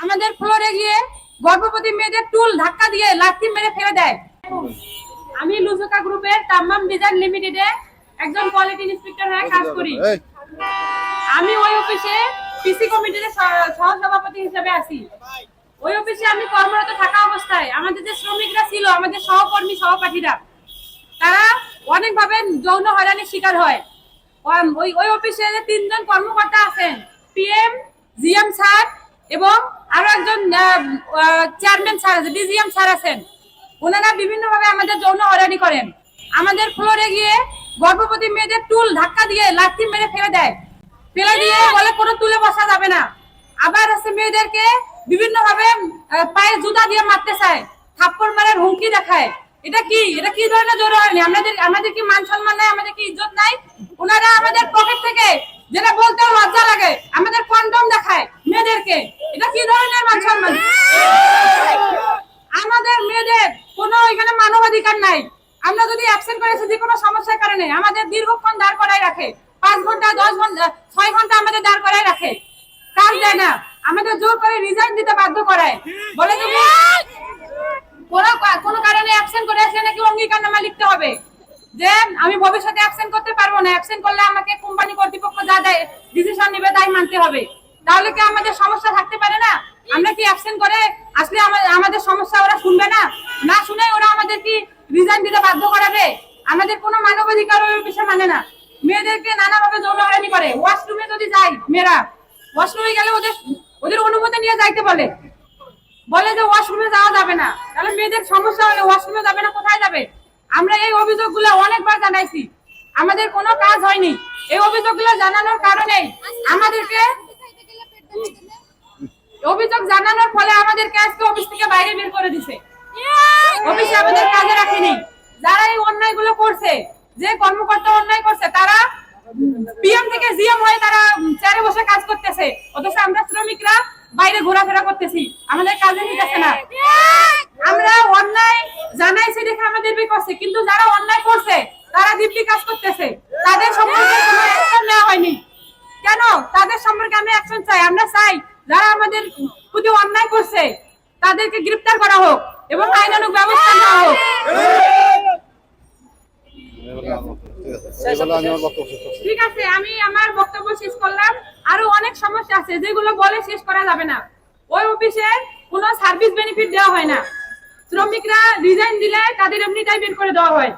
আমাদের ফ্লোরে গিয়ে গর্ভবতী মেয়েদের টুল ধাক্কা দিয়ে লাথি মেরে ফেলে দেয়। আমি লুজুকা গ্রুপের তাম্মাম ডিজাইন লিমিটেডে একজন কোয়ালিটি ইন্সপেক্টর হয়ে কাজ করি। আমি ওই অফিসে পিসি কমিটির সহ- সহসভাপতি হিসেবে আছি। ওই অফিসে আমি কর্মরত থাকা অবস্থায় আমাদের যে শ্রমিকরা ছিল আমাদের সহকর্মী সহপাঠীরা তারা অনেকভাবে যৌন হয়রানির শিকার হয়। ওই- ওই ওই অফিসে যে তিনজন কর্মকর্তা আছেন পিএম জিএম স্যার এবং আরও একজন চেয়ারম্যান স্যার আছে ডিজিএম স্যার আছেন। ওনারা বিভিন্নভাবে আমাদের যৌন হয়রানি করেন। আমাদের ফ্লোরে গিয়ে গর্ভবতী মেয়েদের টুল ধাক্কা দিয়ে লাথি মেরে ফেলে দেয়। ফেলে দিয়ে বলে কোনো তুলে বসা যাবে না। আবার হচ্ছে মেয়েদেরকে বিভিন্ন ভাবে পায়ে জুতা দিয়ে মারতে চায়। থাপ্পড় মারার হুমকি দেখায়। এটা কি? এটা কি ধরনের জোর হয়নি? আমাদের আমাদের কি মান সম্মান নাই? আমাদের কি ইজ্জত নাই ওনারা আমাদের পকেট থেকে যেটা বলতে লজ্জা লাগে আমাদের কন্ডম দেখায় মেয়েদেরকে এটা কি ধরনের মান সম্মান? আমাদের মেয়েদের কোনো এখানে মানবাধিকার নাই। আমরা যদি অ্যাবসেন্ট করেছি যে কোনো সমস্যার কারণে। আমাদের দীর্ঘক্ষণ দাঁড় করাই রাখে। পাঁচ ঘণ্টা, দশ ঘণ্টা, ছয় ঘণ্টা আমাদের দাঁড় করাই রাখে। কাজ দেয় না। আমাদের জোর করে রিজাইন দিতে বাধ্য করায়। বলে তুমি কোনো কারণে অ্যাবসেন্ট করে আসলে নাকি অঙ্গীকারনামা লিখতে হবে। যে আমি ভবিষ্যতে অ্যাবসেন্ট করতে পারব না। অ্যাবসেন্ট করলে আমাকে কোম্পানি কর্তৃপক্ষ যা দেয় ডিসিশন নেবে তাই মানতে হবে। তাহলে কি আমাদের সমস্যা থাকতে পারে না? আমরা কি অ্যাবসেন্ট করে আসলে আমাদের সমস্যা ওরা শুনবে না? না শুনে ওরা আমাদের কি রিজাইন দিতে বাধ্য করাবে? আমাদের কোনো মানবাধিকার ওই বিষয় মানে না। মেয়েদেরকে নানাভাবে যৌন হয়রানি করে। ওয়াশরুমে যদি যাই মেয়েরা ওয়াশরুমে গেলে ওদের ওদের অনুমতি নিয়ে যাইতে বলে। বলে যে ওয়াশরুমে যাওয়া যাবে না। তাহলে মেয়েদের সমস্যা হলে ওয়াশরুমে যাবে না, কোথায় যাবে? আমরা এই অভিযোগগুলো অনেকবার জানাইছি। আমাদের কোনো কাজ হয়নি। এই অভিযোগগুলো জানানোর কারণে আমাদেরকে অভিযোগ জানানোর ফলে আমাদেরকে আজকে অফিস থেকে বাইরে বের করে দিছে। অফিসে আমাদের কাজে রাখেনি। যারা এই অন্যায়গুলো করছে, যে কর্মকর্তা অন্যায় করছে, তারা পিএম থেকে জিএম হয়ে তারা চেয়ারে বসে কাজ করতেছে। অথচ আমরা শ্রমিকরা বাইরে ঘোরাফেরা করতেছি। আমাদের কাজে নিতেছে না। আমরা অন্যায় জানাইছি দেখে আমাদের বি করছে কিন্তু যারা অন্যায় করছে, তারা দিব্যি কাজ করতেছে। তাদের সম্পর্কে কোনো অ্যাকশন নেওয়া হয়নি। কেন? তাদের সম্পর্কে আমরা অ্যাকশন চাই। আমরা চাই যারা আমাদের প্রতি অন্যায় করছে, তাদেরকে গ্রেফতার করা হোক এবং আইনানুগ ব্যবস্থা নেওয়া হোক। ঠিক আছে, আমি আমার বক্তব্য শেষ করলাম। আরও অনেক সমস্যা আছে, যেগুলো বলে শেষ করা যাবে না। ওই অফিসে কোনো সার্ভিস বেনিফিট দেওয়া হয় না। শ্রমিকরা রিজাইন দিলে তাদের এমনিটাই বের করে দেওয়া হয়।